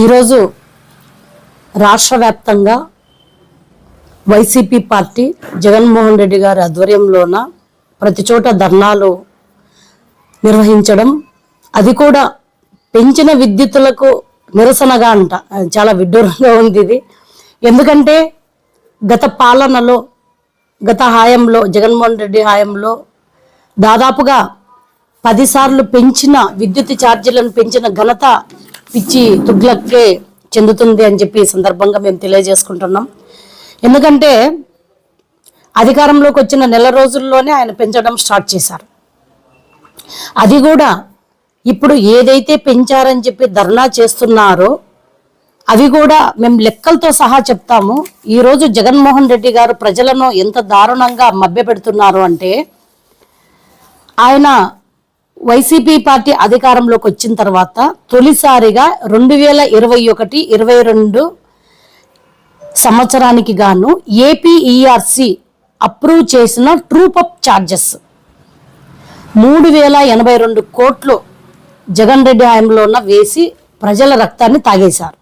ఈరోజు రాష్ట్ర వ్యాప్తంగా వైసీపీ పార్టీ జగన్మోహన్ రెడ్డి గారి ఆధ్వర్యంలోన ప్రతి చోట ధర్నాలు నిర్వహించడం అది కూడా పెంచిన విద్యుత్తులకు నిరసనగా అంట. అది చాలా విడ్డూరంగా ఉంది ఇది. ఎందుకంటే గత పాలనలో గత హాయంలో జగన్మోహన్ రెడ్డి హాయంలో దాదాపుగా పదిసార్లు పెంచిన విద్యుత్ ఛార్జీలను పెంచిన ఘనత పిచ్చి తుగ్లక్కే చెందుతుంది అని చెప్పి సందర్భంగా మేము తెలియజేసుకుంటున్నాం. ఎందుకంటే అధికారంలోకి వచ్చిన నెల రోజుల్లోనే ఆయన పెంచడం స్టార్ట్ చేశారు. అది కూడా ఇప్పుడు ఏదైతే పెంచారని చెప్పి ధర్నా చేస్తున్నారో అవి కూడా మేము లెక్కలతో సహా చెప్తాము. ఈరోజు జగన్మోహన్ రెడ్డి గారు ప్రజలను ఎంత దారుణంగా మభ్యపెడుతున్నారు అంటే ఆయన వైసీపీ పార్టీ అధికారంలోకి వచ్చిన తర్వాత తొలిసారిగా రెండు వేల ఇరవై ఒకటి ఇరవై రెండు సంవత్సరానికి గాను ఏపీఈఆర్సి అప్రూవ్ చేసిన ట్రూప్ అప్ ఛార్జెస్ మూడు వేల ఎనభై రెండు కోట్లు జగన్ రెడ్డి హయాంలో ఉన్న వేసి ప్రజల రక్తాన్ని తాగేశారు.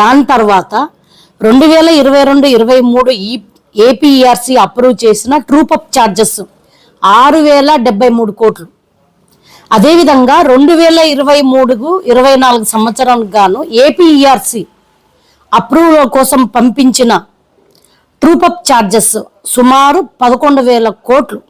దాని తర్వాత రెండు వేల ఇరవై రెండు ఇరవై మూడు ఈ ఏపీఈఆర్సి అప్రూవ్ చేసిన ట్రూప్ అప్ ఛార్జెస్ ఆరు వేల డెబ్బై మూడు కోట్లు. అదేవిధంగా రెండు వేల ఇరవై మూడుకు ఇరవై నాలుగు సంవత్సరానికి గాను ఏపీఈఆర్సి అప్రూవల్ కోసం పంపించిన ట్రూపప్ ఛార్జెస్ సుమారు పదకొండు వేల కోట్లు.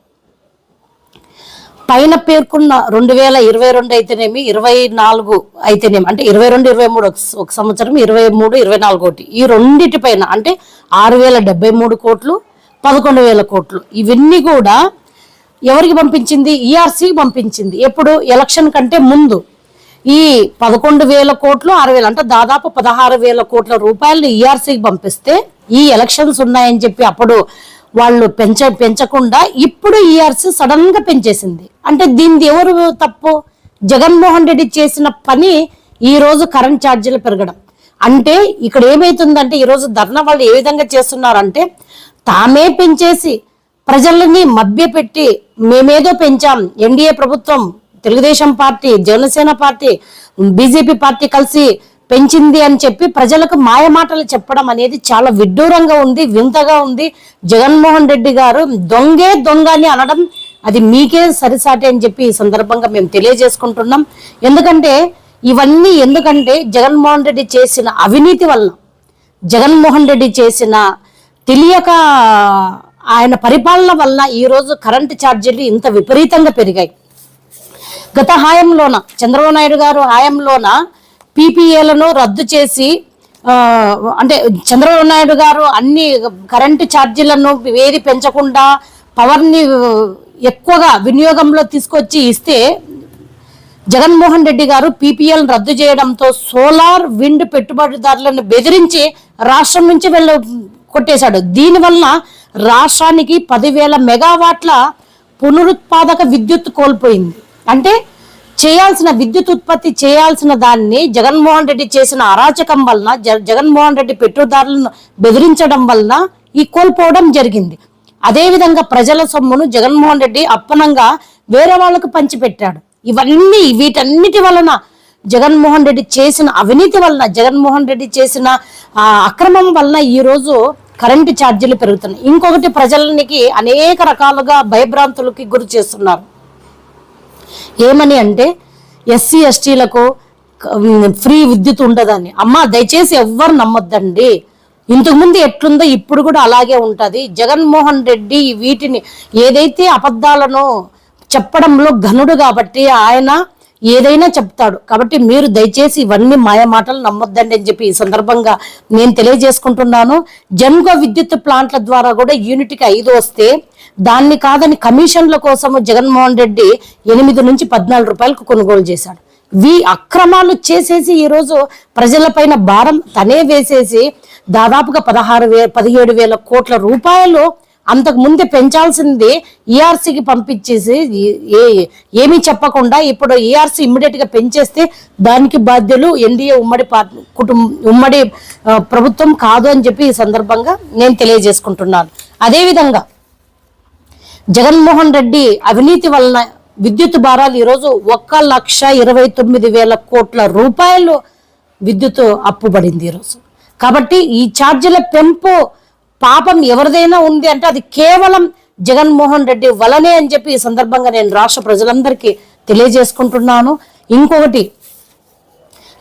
పైన పేర్కొన్న రెండు వేల ఇరవై రెండు అయితేనేమి ఇరవై నాలుగు అయితేనేమి అంటే ఇరవై రెండు ఇరవై మూడు ఒక ఒక సంవత్సరం ఇరవై మూడు ఇరవై నాలుగు ఒకటి ఈ రెండిటి పైన అంటే ఆరు వేల డెబ్బై మూడు కోట్లు పదకొండు వేల కోట్లు. ఇవన్నీ కూడా ఎవరికి పంపించింది? ఈఆర్సీ పంపించింది. ఎప్పుడు? ఎలక్షన్ కంటే ముందు. ఈ పదకొండు వేల కోట్లు ఆరు వేలు అంటే దాదాపు పదహారు వేల కోట్ల రూపాయలు ఈఆర్సీకి పంపిస్తే ఈ ఎలక్షన్స్ ఉన్నాయని చెప్పి అప్పుడు వాళ్ళు పెంచ పెంచకుండా ఇప్పుడు ఈఆర్సీ సడన్గా పెంచేసింది. అంటే దీనిది ఎవరు తప్పు? జగన్మోహన్ రెడ్డి చేసిన పని ఈ రోజు కరెంట్ ఛార్జీలు పెరగడం. అంటే ఇక్కడ ఏమైతుందంటే ఈరోజు ధర్నా వాళ్ళు ఏ విధంగా చేస్తున్నారంటే తామే పెంచేసి ప్రజలని మభ్యపెట్టి మేమేదో పెంచాం. ఎన్డీఏ ప్రభుత్వం Telugu Desam party Janasena party BJP party కలిసి పెంచింది అని చెప్పి ప్రజలకు మాయమాటలు చెప్పడం అనేది చాలా విడ్డూరంగా ఉంది వింతగా ఉంది. జగన్మోహన్ రెడ్డి గారు దొంగే దొంగ అని అనడం అది మీకే సరిసాటి అని చెప్పి ఈ సందర్భంగా మేము తెలియజేసుకుంటున్నాం. ఎందుకంటే ఇవన్నీ ఎందుకంటే జగన్మోహన్ రెడ్డి చేసిన అవినీతి వలన జగన్మోహన్ రెడ్డి చేసిన తెలియక ఆయన పరిపాలన వల్ల ఈరోజు కరెంటు ఛార్జీలు ఇంత విపరీతంగా పెరిగాయి. గత హాయంలోన చంద్రబాబు నాయుడు గారు హాయంలోన పీపీఏలను రద్దు చేసి అంటే చంద్రబాబు నాయుడు గారు అన్ని కరెంటు ఛార్జీలను ఏది పెంచకుండా పవర్ని ఎక్కువగా వినియోగంలో తీసుకొచ్చి ఇస్తే జగన్మోహన్ రెడ్డి గారు పీపీఎల్ రద్దు చేయడంతో సోలార్ విండ్ పెట్టుబడిదారులను బెదిరించి రాష్ట్రం నుంచి వెళ్ళ కొట్టేశాడు. దీనివల్ల రాష్ట్రానికి పదివేల మెగావాట్ల పునరుత్పాదక విద్యుత్ కోల్పోయింది. అంటే చేయాల్సిన విద్యుత్ ఉత్పత్తి చేయాల్సిన దాన్ని జగన్మోహన్ రెడ్డి చేసిన అరాచకం వలన జగన్మోహన్ రెడ్డి పెట్టుదారులను బెదిరించడం వలన ఈ కోల్పోవడం జరిగింది. అదేవిధంగా ప్రజల సొమ్మును జగన్మోహన్ రెడ్డి అప్పనంగా వేరే వాళ్ళకు పంచిపెట్టాడు. ఇవన్నీ వీటన్నిటి వలన జగన్మోహన్ రెడ్డి చేసిన అవినీతి వలన జగన్మోహన్ రెడ్డి చేసిన ఆ, అక్రమం వలన ఈ రోజు కరెంటు ఛార్జీలు పెరుగుతున్నాయి. ఇంకొకటి ప్రజలకి అనేక రకాలుగా భయభ్రాంతులకి గురి చేస్తున్నారు. ఏమని అంటే ఎస్సీ ఎస్టీలకు ఫ్రీ విద్యుత్ ఉండదని. అమ్మ దయచేసి ఎవ్వరు నమ్మొద్దండి. ఇంతకుముందు ఎట్లుందో ఇప్పుడు కూడా అలాగే ఉంటుంది. జగన్మోహన్ రెడ్డి వీటిని ఏదైతే అబద్ధాలను చెప్పడంలో ఘనుడు కాబట్టి ఆయన ఏదైనా చెప్తాడు. కాబట్టి మీరు దయచేసి ఇవన్నీ మాయ మాటలు నమ్మొద్దండి అని చెప్పి ఈ సందర్భంగా నేను తెలియజేసుకుంటున్నాను. జన్గో విద్యుత్ ప్లాంట్ల ద్వారా కూడా యూనిట్కి ఐదు వస్తే దాన్ని కాదని కమిషన్ల కోసము జగన్మోహన్ రెడ్డి ఎనిమిది నుంచి పద్నాలుగు రూపాయలకు కొనుగోలు చేశాడు. వీ అక్రమాలు చేసేసి ఈరోజు ప్రజలపైన భారం తనే వేసేసి దాదాపుగా పదహారు వే పదిహేడు వేల కోట్ల రూపాయలు అంతకు ముందే పెంచాల్సింది ఈఆర్సీకి పంపించేసి ఏ- ఏమీ చెప్పకుండా ఇప్పుడు ఈఆర్సీ ఇమ్మీడియట్గా పెంచేస్తే దానికి బాధ్యులు ఎన్డీఏ ఉమ్మడి పార్టీ కుటుంబం ఉమ్మడి ప్రభుత్వం కాదు అని చెప్పి ఈ సందర్భంగా నేను తెలియజేసుకుంటున్నాను. అదేవిధంగా జగన్మోహన్ రెడ్డి అవినీతి వలన విద్యుత్ భారాలు ఈరోజు ఒక్క లక్ష ఇరవై తొమ్మిది వేల కోట్ల రూపాయలు విద్యుత్ అప్పుబడింది ఈరోజు. కాబట్టి ఈ ఛార్జీల పెంపు పాపం ఎవరిదైనా ఉంది అంటే అది కేవలం జగన్మోహన్ రెడ్డి వలనే అని చెప్పి ఈ సందర్భంగా నేను రాష్ట్ర ప్రజలందరికీ తెలియజేసుకుంటున్నాను. ఇంకొకటి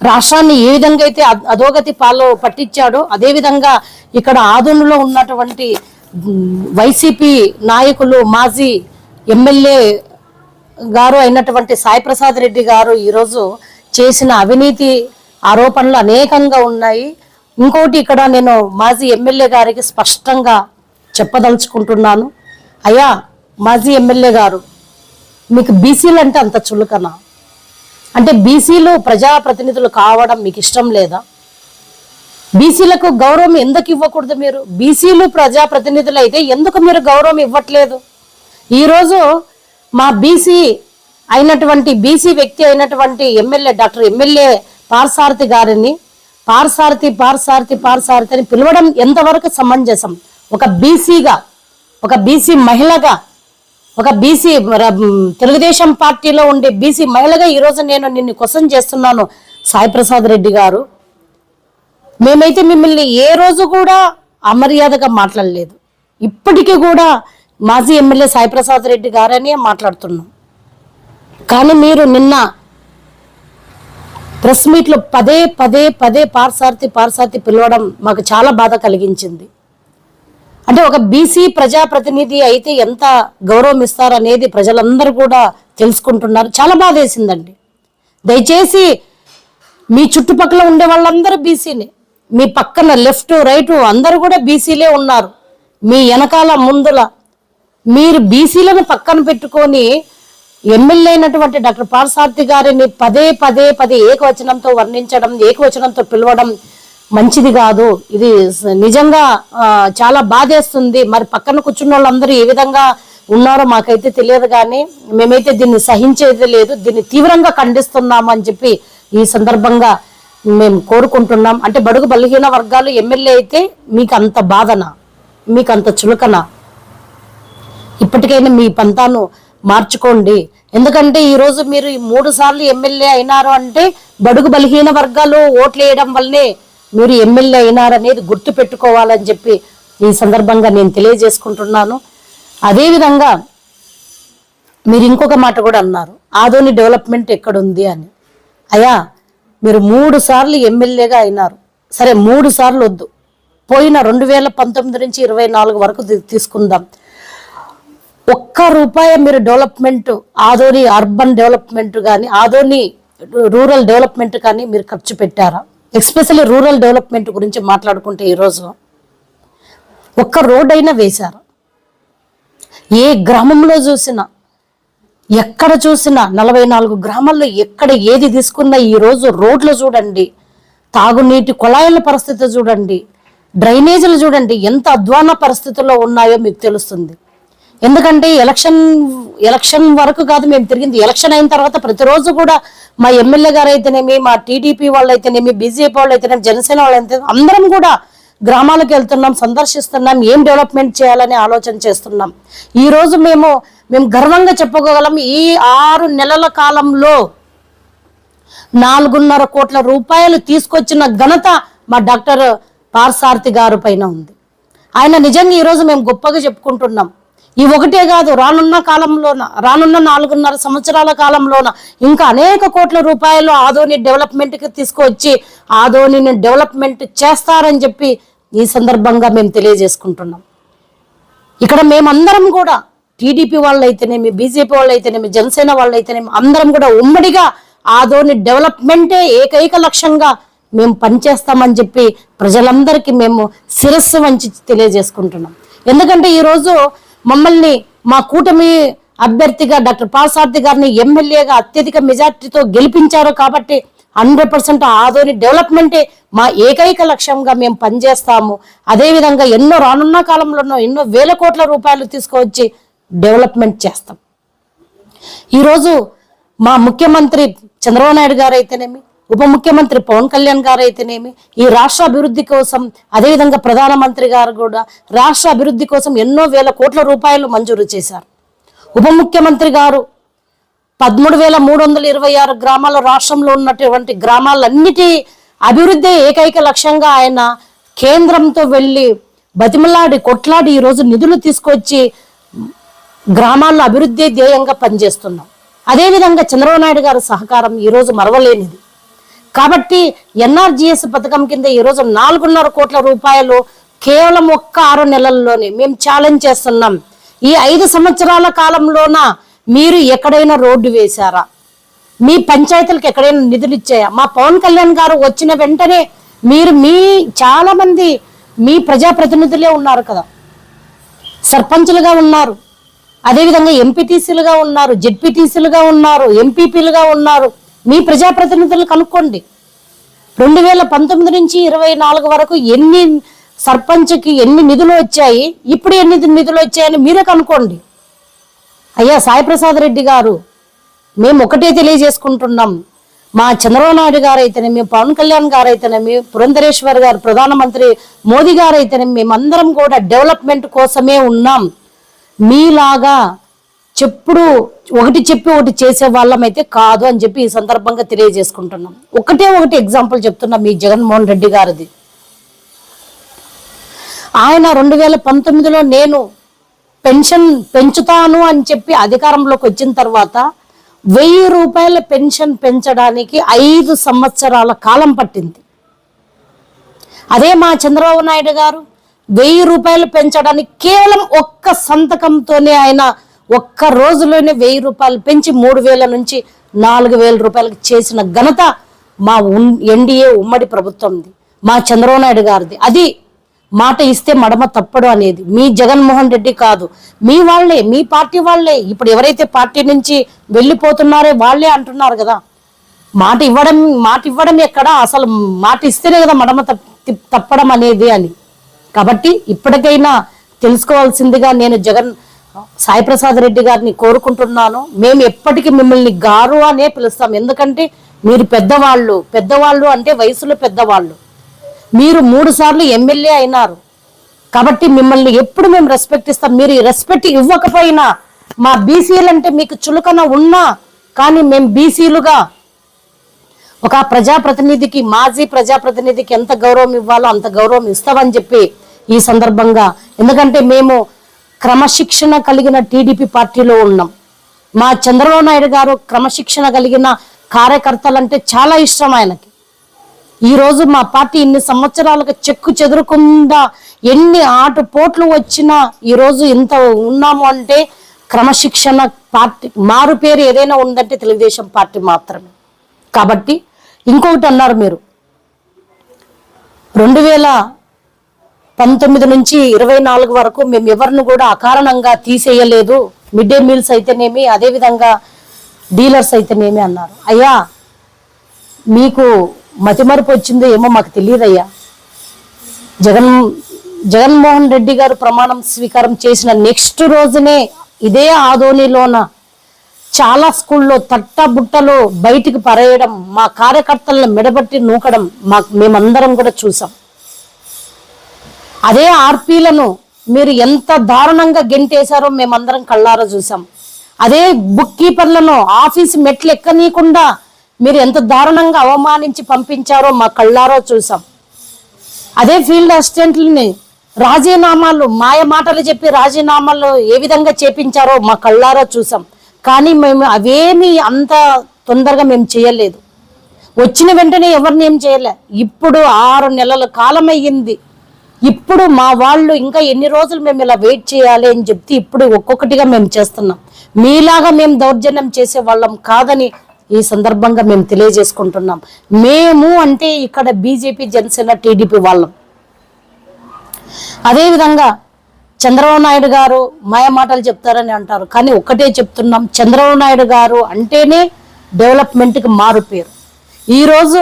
రాష్ట్రాన్ని ఏ విధంగా అయితే అధోగతి పాలో పట్టించాడో అదేవిధంగా ఇక్కడ ఆదోనులో ఉన్నటువంటి వైసీపీ నాయకులు మాజీ ఎమ్మెల్యే గారు అయినటువంటి సాయిప్రసాద్ రెడ్డి గారు ఈరోజు చేసిన అవినీతి ఆరోపణలు అనేకంగా ఉన్నాయి. ఇంకోటి ఇక్కడ నేను మాజీ ఎమ్మెల్యే గారికి స్పష్టంగా చెప్పదలుచుకుంటున్నాను. అయ్యా మాజీ ఎమ్మెల్యే గారు మీకు బీసీలు అంటే అంత చులకనా? అంటే బీసీలు ప్రజాప్రతినిధులు కావడం మీకు ఇష్టం లేదా? బీసీలకు గౌరవం ఎందుకు ఇవ్వకూడదు మీరు? బీసీలు ప్రజాప్రతినిధులు అయితే ఎందుకు మీరు గౌరవం ఇవ్వట్లేదు? ఈరోజు మా బీసీ అయినటువంటి బీసీ వ్యక్తి అయినటువంటి ఎమ్మెల్యే డాక్టర్ ఎమ్మెల్యే పార్సారథి గారిని పార్సారథి పార్సారథి పార్సారథి అని పిలవడం ఎంతవరకు సమంజసం? ఒక బీసీగా ఒక బీసీ మహిళగా ఒక బీసీ తెలుగుదేశం పార్టీలో ఉండే బీసీ మహిళగా ఈరోజు నేను నిన్ను క్వశ్చన్ చేస్తున్నాను సాయి ప్రసాద్ రెడ్డి గారు. మేమైతే మిమ్మల్ని ఏ రోజు కూడా అమర్యాదగా మాట్లాడలేదు. ఇప్పటికీ కూడా మాజీ ఎమ్మెల్యే సాయి ప్రసాద్ రెడ్డి గారనే మాట్లాడుతున్నాం. కానీ మీరు నిన్న ప్రెస్ మీట్లో పదే పదే పదే పార్సార్థి పార్సార్థి పిలవడం మాకు చాలా బాధ కలిగించింది. అంటే ఒక బీసీ ప్రజాప్రతినిధి అయితే ఎంత గౌరవం ఇస్తారనేది ప్రజలందరూ కూడా తెలుసుకుంటున్నారు. చాలా బాధ వేసిందండి. దయచేసి మీ చుట్టుపక్కల ఉండే వాళ్ళందరూ బీసీనే. మీ పక్కన లెఫ్ట్ రైట్ అందరూ కూడా బీసీలే ఉన్నారు. మీ వెనకాల ముందుల మీరు బీసీలను పక్కన పెట్టుకొని ఎమ్మెల్యే అయినటువంటి డాక్టర్ పార్సార్థి గారిని పదే పదే పదే ఏకవచనంతో వర్ణించడం ఏకవచనంతో పిలవడం మంచిది కాదు. ఇది నిజంగా చాలా బాధేస్తుంది. మరి పక్కన కూర్చున్న వాళ్ళందరూ ఏ విధంగా ఉన్నారో మాకైతే తెలియదు కానీ మేమైతే దీన్ని సహించేది లేదు. దీన్ని తీవ్రంగా ఖండిస్తున్నాము అని చెప్పి ఈ సందర్భంగా మేము కోరుకుంటున్నాం. అంటే బడుగు బలహీన వర్గాలు ఎమ్మెల్యే అయితే మీకు అంత బాధన? మీకు అంత చులకన? ఇప్పటికైనా మీ పంతాను మార్చుకోండి. ఎందుకంటే ఈరోజు మీరు ఈ మూడు సార్లు ఎమ్మెల్యే అయినారు అంటే బడుగు బలహీన వర్గాలు ఓట్లు వేయడం వల్లనే మీరు ఎమ్మెల్యే అయినారనేది గుర్తు పెట్టుకోవాలని చెప్పి ఈ సందర్భంగా నేను తెలియజేసుకుంటున్నాను. అదేవిధంగా మీరు ఇంకొక మాట కూడా అన్నారు. ఆదోని డెవలప్మెంట్ ఎక్కడుంది అని. అయ్యా మీరు మూడు సార్లు ఎమ్మెల్యేగా అయినారు. సరే మూడు సార్లు వద్దు. పోయిన రెండు వేల పంతొమ్మిది నుంచి ఇరవై నాలుగు వరకు తీసుకుందాం. ఒక్క రూపాయి మీరు డెవలప్మెంట్ ఆదోని అర్బన్ డెవలప్మెంట్ కానీ ఆదోని రూరల్ డెవలప్మెంట్ కానీ మీరు ఖర్చు పెట్టారా? ఎస్పెషల్లీ రూరల్ డెవలప్మెంట్ గురించి మాట్లాడుకుంటే ఈరోజు ఒక్క రోడ్ అయినా వేశారు? ఏ గ్రామంలో చూసినా ఎక్కడ చూసినా నలభై నాలుగు గ్రామాల్లో ఎక్కడ ఏది తీసుకున్నా ఈ రోజు రోడ్లు చూడండి తాగునీటి కుళాయిల పరిస్థితి చూడండి డ్రైనేజీలు చూడండి ఎంత అధ్వాన పరిస్థితుల్లో ఉన్నాయో మీకు తెలుస్తుంది. ఎందుకంటే ఎలక్షన్ ఎలక్షన్ వరకు కాదు మేము తిరిగింది ఎలక్షన్ అయిన తర్వాత ప్రతిరోజు కూడా మా ఎమ్మెల్యే గారు అయితేనేమి మా టీడీపీ వాళ్ళు అయితేనేమి బీజేపీ వాళ్ళు అయితేనేమి జనసేన వాళ్ళు అయితే అందరం కూడా గ్రామాలకు వెళ్తున్నాం సందర్శిస్తున్నాం ఏం డెవలప్మెంట్ చేయాలని ఆలోచన చేస్తున్నాం. ఈ రోజు మేము మేము గర్వంగా చెప్పుకోగలం ఈ ఆరు నెలల కాలంలో నాలుగున్నర కోట్ల రూపాయలు తీసుకొచ్చిన ఘనత మా డాక్టర్ పార్సార్థి గారు పైన ఉంది. ఆయన నిజంగా ఈరోజు మేము గొప్పగా చెప్పుకుంటున్నాం. ఈ ఒకటే కాదు రానున్న కాలంలోన రానున్న నాలుగున్నర సంవత్సరాల కాలంలోన ఇంకా అనేక కోట్ల రూపాయలు ఆదోని డెవలప్మెంట్కి తీసుకొచ్చి ఆదోనిని డెవలప్మెంట్ చేస్తారని చెప్పి ఈ సందర్భంగా మేము తెలియజేసుకుంటున్నాం. ఇక్కడ మేమందరం కూడా టీడీపీ వాళ్ళైతేనేమి బీజేపీ వాళ్ళైతేనేమి జనసేన వాళ్ళైతేనేమి అందరం కూడా ఉమ్మడిగా ఆదోని డెవలప్మెంటే ఏకైక లక్ష్యంగా మేము పనిచేస్తామని చెప్పి ప్రజలందరికీ మేము శిరస్సు వంచి తెలియజేసుకుంటున్నాం. ఎందుకంటే ఈరోజు మమ్మల్ని మా కూటమి అభ్యర్థిగా డాక్టర్ పాల్సార్థి గారిని ఎమ్మెల్యేగా అత్యధిక మెజార్టీతో గెలిపించారు కాబట్టి హండ్రెడ్ పర్సెంట్ ఆదోని డెవలప్మెంటే మా ఏకైక లక్ష్యంగా మేము పనిచేస్తాము. అదేవిధంగా ఎన్నో రానున్న కాలంలోనో ఎన్నో వేల కోట్ల రూపాయలు తీసుకువచ్చి డెవలప్మెంట్ చేస్తాం. ఈరోజు మా ముఖ్యమంత్రి చంద్రబాబు నాయుడు గారు అయితేనేమి ఉప ముఖ్యమంత్రి పవన్ కళ్యాణ్ గారు అయితేనేమి ఈ రాష్ట్ర అభివృద్ధి కోసం అదేవిధంగా ప్రధానమంత్రి గారు కూడా రాష్ట్ర అభివృద్ధి కోసం ఎన్నో వేల కోట్ల రూపాయలు మంజూరు చేశారు. ఉప ముఖ్యమంత్రి గారు పదమూడు వేల మూడు వందల ఇరవై ఆరు గ్రామాల రాష్ట్రంలో ఉన్నటువంటి గ్రామాలన్నిటి అభివృద్ధి ఏకైక లక్ష్యంగా ఆయన కేంద్రంతో వెళ్ళి బతిమలాడి కొట్లాడి ఈరోజు నిధులు తీసుకొచ్చి గ్రామాల్లో అభివృద్ధి ధ్యేయంగా పనిచేస్తున్నాం. అదేవిధంగా చంద్రబాబు నాయుడు గారి సహకారం ఈరోజు మరవలేనిది. కాబట్టి ఎన్ఆర్జిఎస్ పథకం కింద ఈరోజు నాలుగున్నర కోట్ల రూపాయలు కేవలం ఒక్క ఆరు నెలల్లోనే మేము ఛాలెంజ్ చేస్తున్నాం. ఈ ఐదు సంవత్సరాల కాలంలోన మీరు ఎక్కడైనా రోడ్డు వేశారా? మీ పంచాయతీలకు ఎక్కడైనా నిధులు ఇచ్చాయా? మా పవన్ కళ్యాణ్ గారు వచ్చిన వెంటనే మీరు మీ చాలా మంది మీ ప్రజాప్రతినిధులే ఉన్నారు కదా. సర్పంచులుగా ఉన్నారు. అదేవిధంగా ఎంపీటీసీలుగా ఉన్నారు జెడ్పీటీసీలుగా ఉన్నారు ఎంపీపీలుగా ఉన్నారు. మీ ప్రజాప్రతినిధులు కనుక్కోండి. రెండు వేల పంతొమ్మిది నుంచి ఇరవై నాలుగు వరకు ఎన్ని సర్పంచ్కి ఎన్ని నిధులు వచ్చాయి ఇప్పుడు ఎన్ని నిధులు వచ్చాయని మీరే కనుక్కోండి. అయ్యా సాయిప్రసాద్ రెడ్డి గారు మేము ఒకటే తెలియజేసుకుంటున్నాం. మా చంద్రబాబు నాయుడు గారు అయితేనేమి పవన్ కళ్యాణ్ గారు అయితేనేమి పురంధరేశ్వర్ గారు ప్రధానమంత్రి మోదీ గారు అయితేనేమి మేమందరం కూడా డెవలప్మెంట్ కోసమే ఉన్నాం. మీలాగా చెప్పుడు ఒకటి చెప్పి ఒకటి చేసే వాళ్ళం అయితే కాదు అని చెప్పి ఈ సందర్భంగా తెలియజేసుకుంటున్నాం. ఒకటే ఒకటి ఎగ్జాంపుల్ చెప్తున్నా మీ జగన్మోహన్ రెడ్డి గారిది. ఆయన రెండు వేల పంతొమ్మిదిలో నేను పెన్షన్ పెంచుతాను అని చెప్పి అధికారంలోకి వచ్చిన తర్వాత వెయ్యి రూపాయల పెన్షన్ పెంచడానికి ఐదు సంవత్సరాల కాలం పట్టింది. అదే మా చంద్రబాబు నాయుడు గారు వెయ్యి రూపాయలు పెంచడానికి కేవలం ఒక్క సంతకంతోనే ఆయన ఒక్క రోజులోనే వెయ్యి రూపాయలు పెంచి మూడు వేల నుంచి నాలుగు వేల రూపాయలకు చేసిన ఘనత మా ఎన్డీఏ ఉమ్మడి ప్రభుత్వంది. మా చంద్రబాబు నాయుడు గారిది. అది మాట ఇస్తే మడమ తప్పడు అనేది. మీ జగన్మోహన్ రెడ్డి కాదు. మీ వాళ్ళే మీ పార్టీ వాళ్ళే. ఇప్పుడు ఎవరైతే పార్టీ నుంచి వెళ్ళిపోతున్నారో వాళ్ళే అంటున్నారు కదా. మాట ఇవ్వడం మాట ఇవ్వడం ఎక్కడ? అసలు మాట ఇస్తేనే కదా మడమ తప్ప- తప్పడం అనేది అని. కాబట్టి ఇప్పటికైనా తెలుసుకోవాల్సిందిగా నేను జగన్ సాయిప్రసాద్ రెడ్డి గారిని కోరుకుంటున్నాను. మేము ఎప్పటికీ మిమ్మల్ని గారు అనే పిలుస్తాం. ఎందుకంటే మీరు పెద్దవాళ్ళు. పెద్దవాళ్ళు అంటే వయసులో పెద్దవాళ్ళు. మీరు మూడు సార్లు ఎమ్మెల్యే అయినారు. కాబట్టి మిమ్మల్ని ఎప్పుడు మేము రెస్పెక్ట్ ఇస్తాం. మీరు రెస్పెక్ట్ ఇవ్వకపోయినా మా బీసీలు అంటే మీకు చులకన ఉన్నా కానీ మేము బీసీలుగా ఒక ప్రజాప్రతినిధికి మాజీ ప్రజాప్రతినిధికి ఎంత గౌరవం ఇవ్వాలో అంత గౌరవం ఇస్తామని చెప్పి ఈ సందర్భంగా. ఎందుకంటే మేము క్రమశిక్షణ కలిగిన టీడీపీ పార్టీలో ఉన్నాం. మా చంద్రబాబు నాయుడు గారు క్రమశిక్షణ కలిగిన కార్యకర్తలంటే చాలా ఇష్టం ఆయనకి. ఈరోజు మా పార్టీ ఇన్ని సంవత్సరాలుగా చెక్కు చెదరకుండా ఎన్ని ఆటు పోట్లు వచ్చినా ఈరోజు ఇంత ఉన్నాము అంటే క్రమశిక్షణ పార్టీ మారు పేరు ఏదైనా ఉందంటే తెలుగుదేశం పార్టీ మాత్రమే. కాబట్టి ఇంకొకటి అన్నారు మీరు. రెండు వేల పంతొమ్మిది నుంచి ఇరవై నాలుగు వరకు మేము ఎవరిని కూడా అకారణంగా తీసేయలేదు. మిడ్ డే మీల్స్ అయితేనేమి అదేవిధంగా డీలర్స్ అయితేనేమి అన్నారు. అయ్యా మీకు మతిమరుపు వచ్చిందో ఏమో మాకు తెలియదయ్యా. జగన్ జగన్మోహన్ రెడ్డి గారు ప్రమాణం స్వీకారం చేసిన నెక్స్ట్ రోజునే ఇదే ఆదోనిలోన చాలా స్కూల్లో తట్టబుట్టలో బయటికి పరేయడం మా కార్యకర్తలను మెడబట్టి నూకడం మా మేమందరం కూడా చూసాం. అదే ఆర్పీలను మీరు ఎంత దారుణంగా గెంటేశారో మేమందరం కళ్ళారా చూసాం అదే బుక్ కీపర్లను ఆఫీస్ మెట్లు ఎక్కనీయకుండా మీరు ఎంత దారుణంగా అవమానించి పంపించారో మా కళ్ళారో చూసాం అదే ఫీల్డ్ అసిస్టెంట్లని రాజీనామాలు మాయ మాటలు చెప్పి రాజీనామాలు ఏ విధంగా చేపించారో మా కళ్ళారా చూసాం కానీ మేము అవేమీ అంత తొందరగా మేము చేయలేదు. వచ్చిన వెంటనే ఎవరిని ఏం చేయలే. ఇప్పుడు ఆరు నెలల కాలం అయ్యింది ఇప్పుడు మా వాళ్ళు ఇంకా ఎన్ని రోజులు మేము ఇలా వెయిట్ చేయాలి అని చెప్తే ఇప్పుడు ఒక్కొక్కటిగా మేము చేస్తున్నాం. మీలాగా మేము దౌర్జన్యం చేసే వాళ్ళం కాదని ఈ సందర్భంగా మేము తెలియజేసుకుంటున్నాం. మేము అంటే ఇక్కడ బీజేపీ జనసేన టీడీపీ వాళ్ళం. అదేవిధంగా చంద్రబాబు నాయుడు గారు మాయ మాటలు చెప్తారని అంటారు. కానీ ఒక్కటే చెప్తున్నాం. చంద్రబాబు నాయుడు గారు అంటేనే డెవలప్మెంట్కి మారు పేరు. ఈరోజు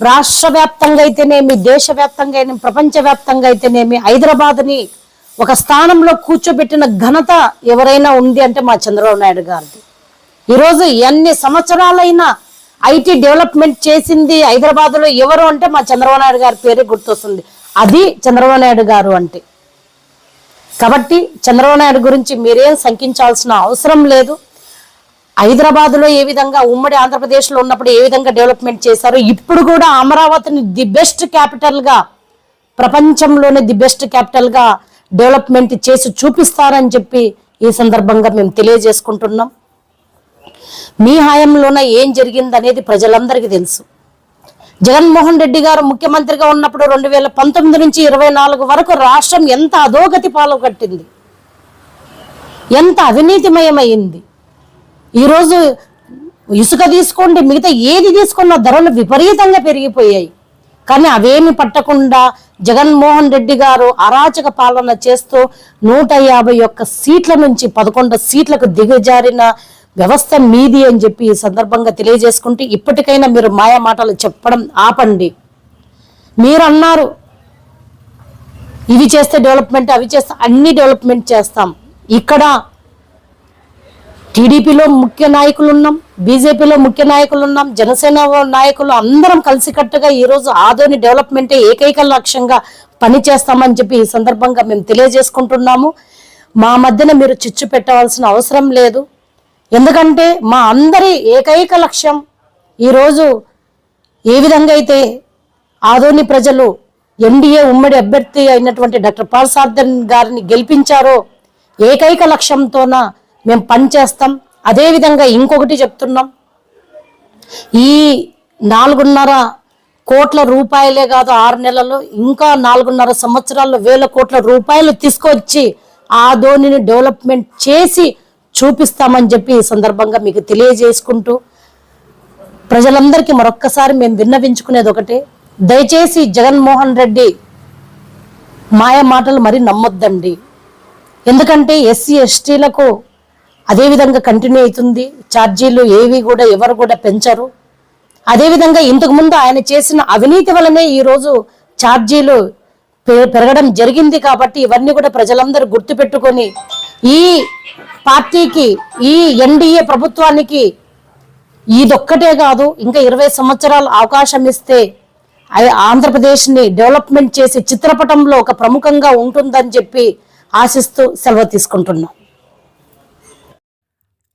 రాష్ట్ర వ్యాప్తంగా అయితేనేమి దేశవ్యాప్తంగా అయినా ప్రపంచవ్యాప్తంగా అయితేనేమి హైదరాబాద్ని ఒక స్థానంలో కూర్చోబెట్టిన ఘనత ఎవరైనా ఉంది అంటే మా చంద్రబాబు నాయుడు గారిది. ఈరోజు ఎన్ని సంవత్సరాలైనా ఐటీ డెవలప్మెంట్ చేసింది హైదరాబాద్లో ఎవరు అంటే మా చంద్రబాబు నాయుడు గారి పేరే గుర్తొస్తుంది. అది చంద్రబాబు నాయుడు గారు అంటే. కాబట్టి చంద్రబాబు నాయుడు గురించి మీరేం శంకించాల్సిన అవసరం లేదు. హైదరాబాద్లో ఏ విధంగా ఉమ్మడి ఆంధ్రప్రదేశ్లో ఉన్నప్పుడు ఏ విధంగా డెవలప్మెంట్ చేశారో? ఇప్పుడు కూడా అమరావతిని ది బెస్ట్ క్యాపిటల్గా ప్రపంచంలోనే ది బెస్ట్ క్యాపిటల్గా డెవలప్మెంట్ చేసి చూపిస్తారని చెప్పి ఈ సందర్భంగా మేము తెలియజేసుకుంటున్నాం. మీ హయాంలోన ఏం జరిగిందనేది ప్రజలందరికీ తెలుసు. జగన్మోహన్ రెడ్డి గారు ముఖ్యమంత్రిగా ఉన్నప్పుడు రెండు వేల పంతొమ్మిది నుంచి ఇరవై నాలుగు వరకు రాష్ట్రం ఎంత అధోగతి పాలు కట్టింది? ఎంత అవినీతిమయమైంది? ఈరోజు ఇసుక తీసుకోండి మిగతా ఏది తీసుకున్న ధరలు విపరీతంగా పెరిగిపోయాయి. కానీ అవేమి పట్టకుండా జగన్మోహన్ రెడ్డి గారు అరాచక పాలన చేస్తూ నూట యాభై ఒక్క సీట్ల నుంచి పదకొండు సీట్లకు దిగజారిన వ్యవస్థ మీది అని చెప్పి ఈ సందర్భంగా తెలియజేసుకుంటే ఇప్పటికైనా మీరు మాయా మాటలు చెప్పడం ఆపండి. మీరు అన్నారు ఇవి చేస్తే డెవలప్మెంట్ అవి చేస్తే అన్ని డెవలప్మెంట్ చేస్తాం. ఇక్కడ టీడీపీలో ముఖ్య నాయకులు ఉన్నాం బీజేపీలో ముఖ్య నాయకులు ఉన్నాం జనసేన నాయకులు అందరం కలిసికట్టుగా ఈరోజు ఆదోని డెవలప్మెంటే ఏకైక లక్ష్యంగా పనిచేస్తామని చెప్పి ఈ సందర్భంగా మేము తెలియజేసుకుంటున్నాము. మా మధ్యన మీరు చిచ్చు పెట్టవలసిన అవసరం లేదు. ఎందుకంటే మా అందరి ఏకైక లక్ష్యం ఈరోజు ఏ విధంగా అయితే ఆదోని ప్రజలు ఎన్డీఏ ఉమ్మడి అభ్యర్థి అయినటువంటి డాక్టర్ పాల్సార్థన్ గారిని గెలిపించారో ఏకైక లక్ష్యంతోన మేము పనిచేస్తాం అదేవిధంగా ఇంకొకటి చెప్తున్నాం. ఈ నాలుగున్నర కోట్ల రూపాయలే కాదు ఆరు నెలలు ఇంకా నాలుగున్నర సంవత్సరాల్లో వేల కోట్ల రూపాయలు తీసుకొచ్చి ఆ ధోనిని డెవలప్మెంట్ చేసి చూపిస్తామని చెప్పి ఈ సందర్భంగా మీకు తెలియజేసుకుంటూ ప్రజలందరికీ మరొక్కసారి మేము విన్నవించుకునేది ఒకటే. దయచేసి జగన్మోహన్ రెడ్డి మాయ మాటలు మరి నమ్మొద్దండి. ఎందుకంటే ఎస్సీ ఎస్టీలకు అదేవిధంగా కంటిన్యూ అవుతుంది. ఛార్జీలు ఏవి కూడా ఎవరు కూడా పెంచరు. అదేవిధంగా ఇంతకు ముందు ఆయన చేసిన అవినీతి వలనే ఈరోజు ఛార్జీలు పె- పెరగడం జరిగింది కాబట్టి ఇవన్నీ కూడా ప్రజలందరూ గుర్తుపెట్టుకొని ఈ పార్టీకి ఈ ఎన్డీఏ ప్రభుత్వానికి ఇదొక్కటే కాదు ఇంకా ఇరవై సంవత్సరాలు అవకాశం ఇస్తే ఆంధ్రప్రదేశ్ని డెవలప్మెంట్ చేసి చిత్రపటంలో ఒక ప్రముఖంగా ఉంటుందని చెప్పి ఆశిస్తూ సెలవు తీసుకుంటున్నాం.